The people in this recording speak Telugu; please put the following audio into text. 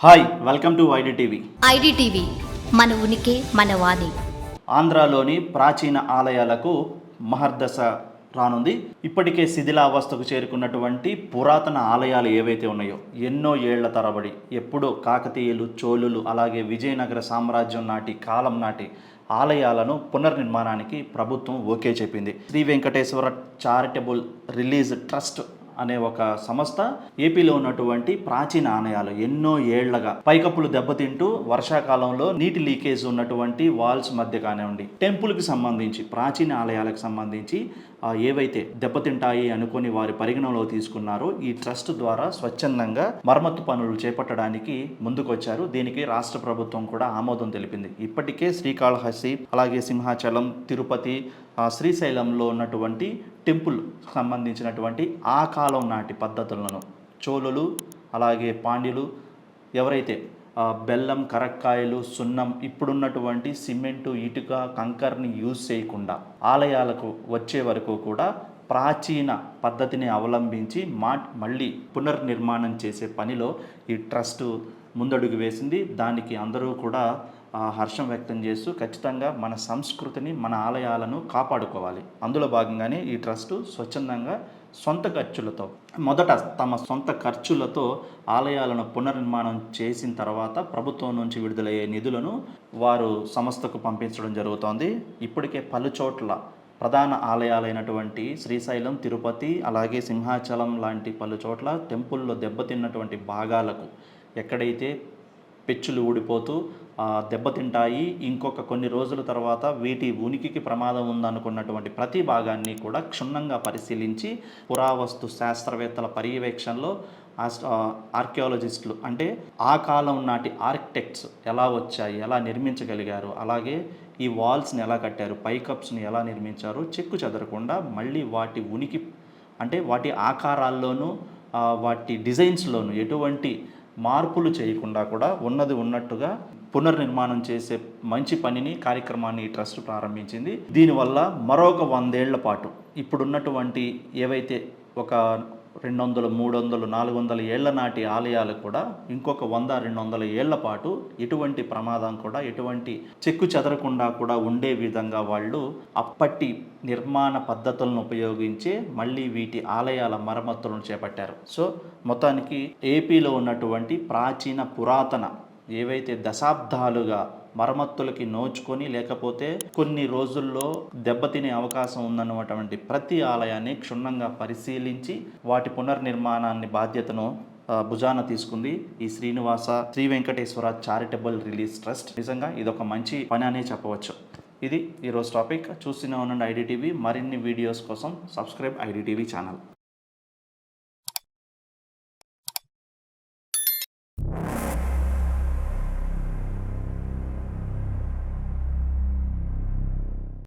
Hi welcome to YD TV IDTV మన ఉనికి మన వాణి. ఆంధ్రాలోని ప్రాచీన ఆలయాలకు మహర్దశ రానుంది. ఇప్పటికే శిథిలావస్థకు చేరుకున్నటువంటి పురాతన ఆలయాలు ఏవైతే ఉన్నాయో ఎన్నో ఏళ్ళ తరబడి ఎప్పుడో కాకతీయులు చోళులు అలాగే విజయనగర సామ్రాజ్యం నాటి కాలం నాటి ఆలయాలను పునర్నిర్మాణానికి ప్రభుత్వం ఓకే చెప్పింది. Shri Venkateswara charitable religious trust అనే ఒక సంస్థ ఏపీలో ఉన్నటువంటి ప్రాచీన ఆలయాలు ఎన్నో ఏళ్ళగా పైకప్పులు దెబ్బతింటూ వర్షాకాలంలో నీటి లీకేజ్ ఉన్నటువంటి వాల్స్ మధ్య కానివ్వండి టెంపుల్కి సంబంధించి ప్రాచీన ఆలయాలకు సంబంధించి ఏవైతే దెబ్బతింటాయి అనుకొని వారి పరిగణనలో తీసుకున్నారో ఈ ట్రస్ట్ ద్వారా స్వచ్ఛందంగా మరమ్మతు పనులు చేపట్టడానికి ముందుకొచ్చారు. దీనికి రాష్ట్ర ప్రభుత్వం కూడా ఆమోదం తెలిపింది. ఇప్పటికే శ్రీకాళహస్తి అలాగే సింహాచలం తిరుపతి శ్రీశైలంలో ఉన్నటువంటి టెంపుల్ సంబంధించినటువంటి ఆ కాలం నాటి పద్ధతులను చోళులు అలాగే పాండ్యులు ఎవరైతే బెల్లం కరక్కాయలు సున్నం ఇప్పుడున్నటువంటి సిమెంటు ఇటుక కంకర్ని యూజ్ చేయకుండా ఆలయాలకు వచ్చే వరకు కూడా ప్రాచీన పద్ధతిని అవలంబించి మా మళ్ళీ పునర్నిర్మాణం చేసే పనిలో ఈ ట్రస్ట్ ముందడుగు వేసింది. దానికి అందరూ కూడా హర్షం వ్యక్తం చేస్తూ ఖచ్చితంగా మన సంస్కృతిని మన ఆలయాలను కాపాడుకోవాలి. అందులో భాగంగానే ఈ ట్రస్ట్ స్వచ్ఛందంగా సొంత ఖర్చులతో మొదట తమ సొంత ఖర్చులతో ఆలయాలను పునర్నిర్మాణం చేసిన తర్వాత ప్రభుత్వం నుంచి విడుదలయ్యే నిధులను వారు సంస్థకు పంపించడం జరుగుతోంది. ఇప్పటికే పలు చోట్ల ప్రధాన ఆలయాలైనటువంటి శ్రీశైలం తిరుపతి అలాగే సింహాచలం లాంటి పలు చోట్ల టెంపుల్లో దెబ్బతిన్నటువంటి భాగాలకు ఎక్కడైతే పెచ్చులు ఊడిపోతూ దెబ్బతింటాయి ఇంకొక కొన్ని రోజుల తర్వాత వీటి ఉనికికి ప్రమాదం ఉందనుకున్నటువంటి ప్రతి భాగాన్ని కూడా క్షుణ్ణంగా పరిశీలించి పురావస్తు శాస్త్రవేత్తల పర్యవేక్షణలో ఆర్కియాలజిస్టులు అంటే ఆ కాలం నాటి ఆర్కిటెక్ట్స్ ఎలా వచ్చాయి ఎలా నిర్మించగలిగారు అలాగే ఈ వాల్స్ని ఎలా కట్టారు పైకప్స్ని ఎలా నిర్మించారు చెక్కు చెదరకుండా మళ్ళీ వాటి ఉనికి అంటే వాటి ఆకారాల్లోనూ వాటి డిజైన్స్లోనూ ఎటువంటి మార్పులు చేయకుండా కూడా ఉన్నది ఉన్నట్టుగా పునర్నిర్మాణం చేసే మంచి పనిని కార్యక్రమాన్ని ఈ ట్రస్ట్ ప్రారంభించింది. దీనివల్ల మరొక వందేళ్ళ పాటు ఇప్పుడున్నటువంటి ఏవైతే ఒక రెండు వందలు మూడు వందలు నాలుగు వందల ఏళ్ళ నాటి ఆలయాలు కూడా ఇంకొక వంద రెండు వందల ఏళ్ళ పాటు ఎటువంటి ప్రమాదం కూడా ఎటువంటి చెక్కు చెదరకుండా కూడా ఉండే విధంగా వాళ్ళు అప్పటి నిర్మాణ పద్ధతులను ఉపయోగించే మళ్ళీ వీటి ఆలయాల మరమ్మతులను చేపట్టారు. సో మొత్తానికి ఏపీలో ఉన్నటువంటి ప్రాచీన పురాతన ఏవైతే దశాబ్దాలుగా మరమ్మతులకి నోచుకొని లేకపోతే కొన్ని రోజుల్లో దెబ్బతినే అవకాశం ఉందన్నటువంటి ప్రతి ఆలయాన్ని క్షుణ్ణంగా పరిశీలించి వాటి పునర్నిర్మాణాన్ని బాధ్యతను భుజాన తీసుకుంది ఈ Srinivasa Shri Venkateswara charitable religious trust. నిజంగా ఇదొక మంచి పని అనే చెప్పవచ్చు. ఇది ఈరోజు టాపిక్. చూస్తూనే ఉండండి ఐడిటీవీ. మరిన్ని వీడియోస్ కోసం సబ్స్క్రైబ్ ఐడిటీవీ ఛానల్.